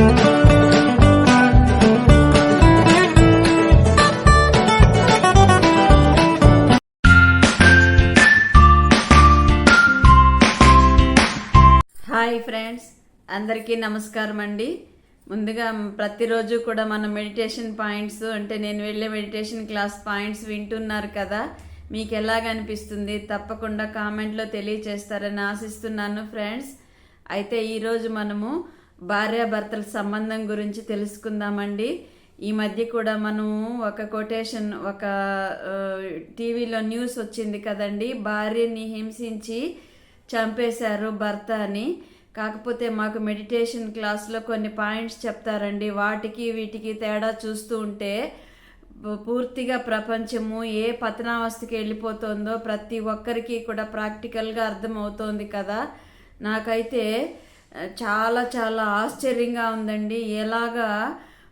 Hi friends అందరికీ నమస్కారం అండి. ముందుగా ప్రతిరోజు కూడా మన మెడిటేషన్ పాయింట్స్ అంటే నేను వెళ్ళే మెడిటేషన్ క్లాస్ పాయింట్స్ వింటున్నారు కదా. మీకు ఎలాగనిపిస్తుంది తప్పకుండా కామెంట్లో తెలియచేస్తారని ఆశిస్తున్నాను ఫ్రెండ్స్. అయితే ఈరోజు మనము భార్యాభర్తల సంబంధం గురించి తెలుసుకుందామండి. ఈ మధ్య కూడా మనము ఒక కొటేషన్ ఒక టీవీలో న్యూస్ వచ్చింది కదండి. భార్యని హింసించి చంపేశారు భర్త అని. కాకపోతే మాకు మెడిటేషన్ క్లాస్లో కొన్ని పాయింట్స్ చెప్తారండి. వాటికి వీటికి తేడా చూస్తూ ఉంటే పూర్తిగా ప్రపంచము ఏ పతనావస్థకి వెళ్ళిపోతుందో ప్రతి ఒక్కరికి కూడా ప్రాక్టికల్గా అర్థమవుతోంది కదా. నాకైతే చాలా చాలా ఆశ్చర్యంగా ఉందండి. ఎలాగా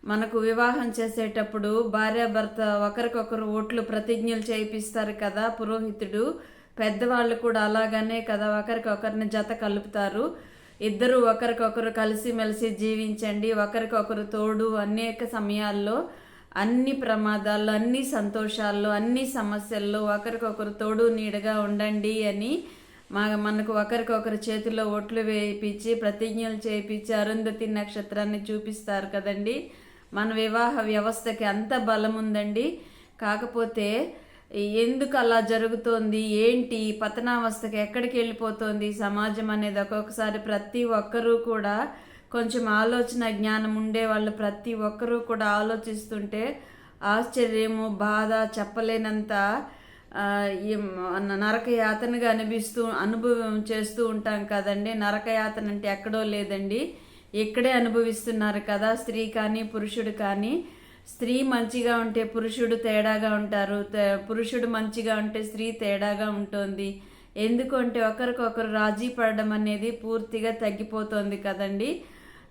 మనకు వివాహం చేసేటప్పుడు భార్యాభర్త ఒకరికొకరు ఓట్లు ప్రతిజ్ఞలు చేయిస్తారు కదా పురోహితుడు. పెద్దవాళ్ళు కూడా అలాగనే కదా ఒకరికొకరిని జత కలుపుతారు. ఇద్దరు ఒకరికొకరు కలిసిమెలిసి జీవించండి ఒకరికొకరు తోడు అనేక సమయాల్లో అన్ని ప్రమాదాల్లో అన్ని సంతోషాల్లో అన్ని సమస్యల్లో ఒకరికొకరు తోడు నీడగా ఉండండి అని మా మనకు ఒకరికొకరు చేతిలో ఒట్లు వేయించి ప్రతిజ్ఞలు చేయించి అరుంధతి నక్షత్రాన్ని చూపిస్తారు కదండి. మన వివాహ వ్యవస్థకి అంత బలం ఉందండి కాకపోతే ఎందుకు అలా జరుగుతోంది? ఏంటి? పతనావస్థకి ఎక్కడికి వెళ్ళిపోతోంది? సమాజం అనేది ఒక్కొక్కసారి ప్రతి ఒక్కరూ కూడా కొంచెం ఆలోచన జ్ఞానం ఉండే వాళ్ళు ప్రతి ఒక్కరూ కూడా ఆలోచిస్తుంటే ఆశ్చర్యము బాధ చెప్పలేనంత నరకయాతనగా అనిపిస్తూ అనుభవం చేస్తూ ఉంటాం కదండి. నరకయాతన అంటే ఎక్కడో లేదండి. ఇక్కడే అనుభవిస్తున్నారు కదా స్త్రీ కానీ పురుషుడు కానీ. స్త్రీ మంచిగా ఉంటే పురుషుడు తేడాగా ఉంటారు. తే- పురుషుడు మంచిగా ఉంటే స్త్రీ తేడాగా ఉంటుంది. ఎందుకంటే ఒకరికొకరు రాజీ పడడం అనేది పూర్తిగా తగ్గిపోతుంది కదండి.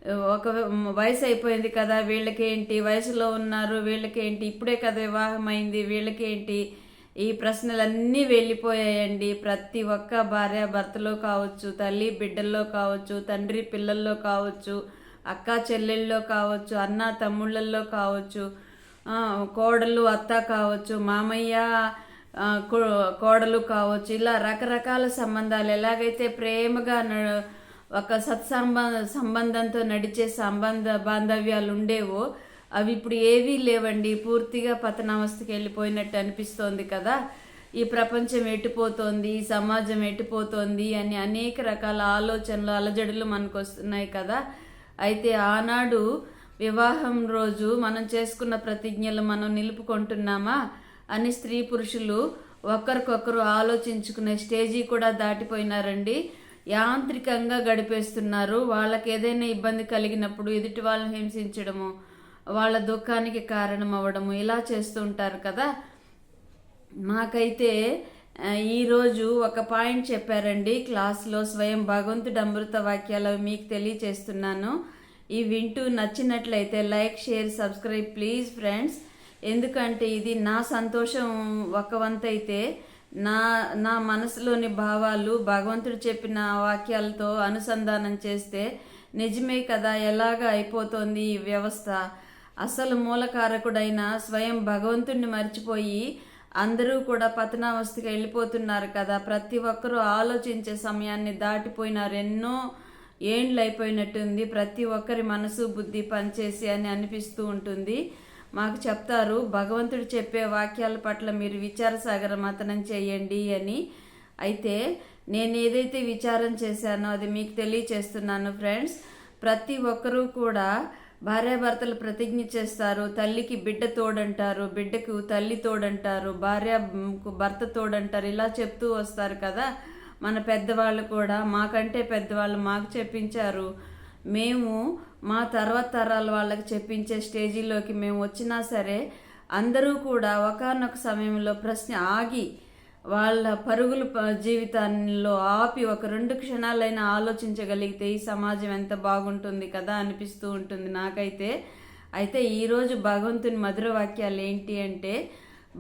ఒక వయసు అయిపోయింది కదా వీళ్ళకేంటి? వయసులో ఉన్నారు వీళ్ళకేంటి? ఇప్పుడే కదా వివాహమైంది వీళ్ళకేంటి? ఈ ప్రశ్నలన్నీ వెళ్ళిపోయాయండి. ప్రతి ఒక్క భార్య భర్తలో కావచ్చు తల్లి బిడ్డల్లో కావచ్చు తండ్రి పిల్లల్లో కావచ్చు అక్క చెల్లెల్లో కావచ్చు అన్న తమ్ముళ్ళల్లో కావచ్చు కోడలు అత్త కావచ్చు మామయ్య కో- కోడలు కావచ్చు. ఇలా రకరకాల సంబంధాలు. ఎలాగైతే ప్రేమగా న- ఒక సత్సంబంధ సంబంధంతో నడిచే సంబంధ బాంధవ్యాలు ఉండేవో అవి ఇప్పుడు ఏవీ లేవండి. పూర్తిగా పతనావస్థకి వెళ్ళిపోయినట్టు అనిపిస్తోంది కదా. ఈ ప్రపంచం ఎట్టిపోతోంది ఈ సమాజం ఎట్టిపోతోంది అని అనేక రకాల ఆలోచనలు అలజడులు మనకు వస్తున్నాయి కదా. అయితే ఆనాడు వివాహం రోజు మనం చేసుకున్న ప్రతిజ్ఞలు మనం నిలుపుకుంటున్నామా అని స్త్రీ పురుషులు ఒకరికొకరు ఆలోచించుకునే స్టేజీ కూడా దాటిపోయినారండి. యాంత్రికంగా గడిపేస్తున్నారు. వాళ్ళకి ఏదైనా ఇబ్బంది కలిగినప్పుడు ఎదుటి వాళ్ళని హింసించడము వాళ్ళ దుఃఖానికి కారణం అవ్వడము ఇలా చేస్తూ ఉంటారు కదా. మాకైతే ఈరోజు ఒక పాయింట్ చెప్పారండి. క్లాస్లో స్వయం భగవంతుడు అమృత వాక్యాలు మీకు తెలియచేస్తున్నాను. ఈ వింటూ నచ్చినట్లయితే like share subscribe please friends. ఎందుకంటే ఇది నా సంతోషం ఒక వంతైతే నా నా మనసులోని భావాలు భగవంతుడు చెప్పిన వాక్యాలతో అనుసంధానం చేస్తే నిజమే కదా? ఎలాగ అయిపోతోంది ఈ వ్యవస్థ? అసలు మూలకారకుడైన స్వయం భగవంతుణ్ణి మర్చిపోయి అందరూ కూడా పతనావస్థకి వెళ్ళిపోతున్నారు కదా. ప్రతి ఒక్కరూ ఆలోచించే సమయాన్ని దాటిపోయినారు. ఎన్నో ఏండ్లు అయిపోయినట్టుంది ప్రతి ఒక్కరి మనసు బుద్ధి పనిచేసి అని అనిపిస్తూ ఉంటుంది. మాకు చెప్తారు భగవంతుడు చెప్పే వాక్యాల పట్ల మీరు విచారసాగర మతనం చేయండి అని. అయితే నేను ఏదైతే విచారం చేశానో అది మీకు తెలియచేస్తున్నాను ఫ్రెండ్స్. ప్రతి ఒక్కరూ కూడా భార్యాభర్తలు ప్రతిజ్ఞ చేస్తారు తల్లికి బిడ్డ తోడంటారు బిడ్డకు తల్లి తోడంటారు భార్యకు భర్త తోడంటారు ఇలా చెప్తూ వస్తారు కదా. మన పెద్దవాళ్ళు కూడా మాకంటే పెద్దవాళ్ళు మాకు చెప్పించారు. మేము మా తర్వాత తరాల వాళ్ళకి చెప్పించే స్టేజీలోకి మేము వచ్చినా సరే అందరూ కూడా ఒకానొక సమయంలో ప్రశ్న ఆగి వాళ్ళ పరుగుల జీవితాల్లో ఆపి ఒక రెండు క్షణాలైనా ఆలోచించగలిగితే ఈ సమాజం ఎంత బాగుంటుంది కదా అనిపిస్తూ ఉంటుంది నాకైతే. అయితే ఈరోజు భగవంతుని మధుర వాక్యాలు ఏంటి అంటే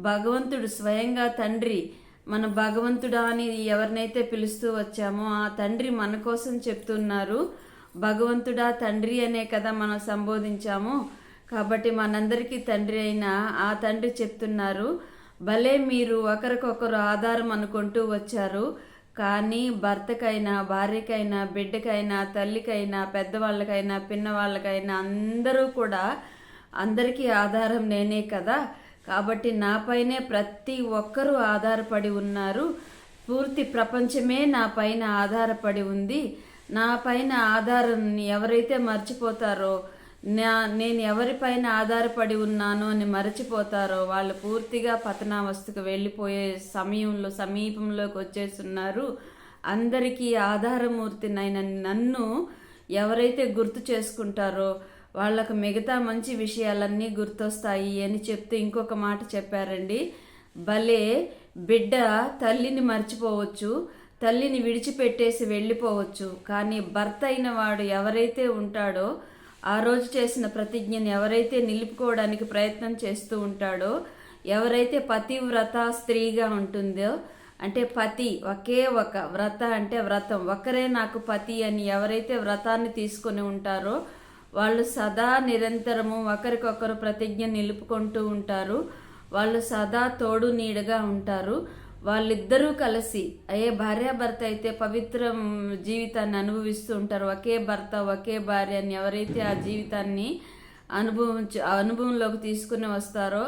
భగవంతుడు స్వయంగా తండ్రి మన భగవంతుడా అని ఎవరినైతే పిలుస్తూ వచ్చామో ఆ తండ్రి మన కోసం చెప్తున్నారు. భగవంతుడా తండ్రి అనే కదా మనం సంబోధించాము. కాబట్టి మనందరికీ తండ్రి అయిన ఆ తండ్రి చెప్తున్నారు. భలే మీరు ఒకరికొకరు ఆధారం అనుకుంటూ వచ్చారు. కానీ భర్తకైనా భార్యకైనా బిడ్డకైనా తల్లికైనా పెద్దవాళ్ళకైనా పిన్నవాళ్ళకైనా అందరూ కూడా అందరికీ ఆధారం నేనే కదా. కాబట్టి నాపైనే ప్రతి ఒక్కరూ ఆధారపడి ఉన్నారు. పూర్తి ప్రపంచమే నా పైన ఆధారపడి ఉంది. నా పైన ఆధారం ఎవరైతే మర్చిపోతారో నా నేను ఎవరిపైన ఆధారపడి ఉన్నానో అని మరచిపోతారో వాళ్ళు పూర్తిగా పతనావస్థకు వెళ్ళిపోయే సమయంలో సమీపంలోకి వచ్చేస్తున్నారు. అందరికీ ఆధారమూర్తినైన నన్ను ఎవరైతే గుర్తు చేసుకుంటారో వాళ్ళకు మిగతా మంచి విషయాలన్నీ గుర్తొస్తాయి అని చెప్తూ ఇంకొక మాట చెప్పారండి. భలే బిడ్డ తల్లిని మర్చిపోవచ్చు తల్లిని విడిచిపెట్టేసి వెళ్ళిపోవచ్చు కానీ భర్త అయిన వాడు ఎవరైతే ఉంటాడో ఆ రోజు చేసిన ప్రతిజ్ఞని ఎవరైతే నిలుపుకోవడానికి ప్రయత్నం చేస్తూ ఉంటాడో ఎవరైతే పతివ్రత స్త్రీగా ఉంటుందో అంటే పతి ఒకే ఒక వ్రత అంటే వ్రతం. ఒకరే నాకు పతి అని ఎవరైతే వ్రతాన్ని తీసుకొని ఉంటారో వాళ్ళు సదా నిరంతరము ఒకరికొకరు ప్రతిజ్ఞ నిలుపుకుంటూ ఉంటారు. వాళ్ళు సదా తోడు నీడగా ఉంటారు. వాళ్ళిద్దరూ కలిసి ఏ భార్యాభర్త అయితే పవిత్ర జీవితాన్ని అనుభవిస్తూ ఉంటారు ఒకే భర్త ఒకే భార్య అని ఎవరైతే ఆ జీవితాన్ని అనుభవించ అనుభవంలోకి తీసుకుని వస్తారో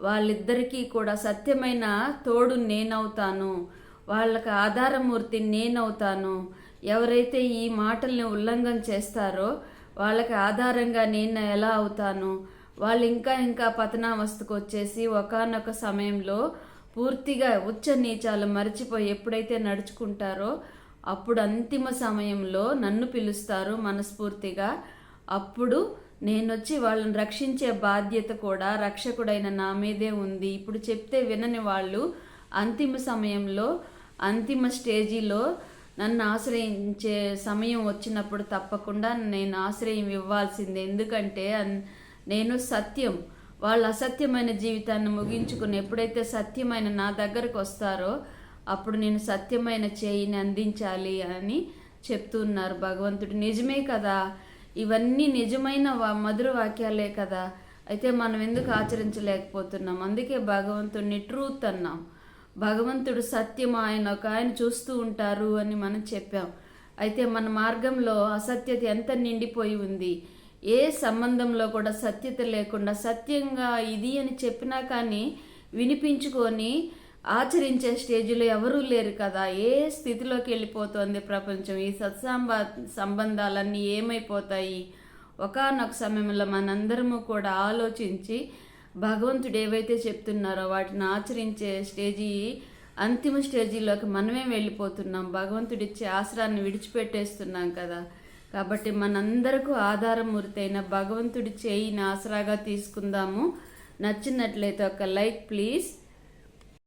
వాళ్ళిద్దరికీ కూడా సత్యమైన తోడు నేనవుతాను. వాళ్ళకి ఆధారమూర్తి నేనవుతాను. ఎవరైతే ఈ మాటల్ని ఉల్లంఘన చేస్తారో వాళ్ళకి ఆధారంగా నేను ఎలా అవుతాను? వాళ్ళు ఇంకా ఇంకా పతనావస్థకు వచ్చేసి ఒకనొక సమయంలో పూర్తిగా ఉచ్చ నీచాలు మర్చిపోయి ఎప్పుడైతే నడుచుకుంటారో అప్పుడు అంతిమ సమయంలో నన్ను పిలుస్తారు మనస్ఫూర్తిగా. అప్పుడు నేనొచ్చి వాళ్ళని రక్షించే బాధ్యత కూడా రక్షకుడైన నా మీదే ఉంది. ఇప్పుడు చెప్తే వినని వాళ్ళు అంతిమ సమయంలో అంతిమ స్టేజీలో నన్ను ఆశ్రయించే సమయం వచ్చినప్పుడు తప్పకుండా నేను ఆశ్రయం ఇవ్వాల్సిందే. ఎందుకంటే అన్- నేను సత్యం. వాళ్ళు అసత్యమైన జీవితాన్ని ముగించుకుని ఎప్పుడైతే సత్యమైన నా దగ్గరకు వస్తారో అప్పుడు నేను సత్యమైన చేయిని అందించాలి అని చెప్తున్నారు భగవంతుడు. నిజమే కదా? ఇవన్నీ నిజమైన వా- మధుర వాక్యాలే కదా? అయితే మనం ఎందుకు ఆచరించలేకపోతున్నాం? అందుకే భగవంతుడిని ట్రూత్ అన్నాం. భగవంతుడు సత్యం ఆయన ఒక ఆయన చూస్తూ ఉంటారు అని మనం చెప్పాం. అయితే మన మార్గంలో అసత్యత ఎంత నిండిపోయి ఉంది? ఏ సంబంధంలో కూడా సత్యత లేకుండా సత్యంగా ఇది అని చెప్పినా కానీ వినిపించుకొని ఆచరించే స్టేజ్లో ఎవరూ లేరు కదా. ఏ స్థితిలోకి వెళ్ళిపోతుంది ప్రపంచం? ఈ సత్సంబ సంబంధాలన్నీ ఏమైపోతాయి? ఒకానొక సమయంలో మనందరము కూడా ఆలోచించి భగవంతుడు ఏవైతే చెప్తున్నారో వాటిని ఆచరించే స్టేజీ అంతిమ స్టేజీలోకి మనమే వెళ్ళిపోతున్నాం. భగవంతుడిచ్చే ఆసరాన్ని విడిచిపెట్టేస్తున్నాం కదా. కాబట్టి మనందరకు ఆధారమూర్తి భగవంతుడి చేయిని ఆసరాగా తీసుకుందాము. నచ్చినట్లయితే ఒక లైక్ ప్లీజ్.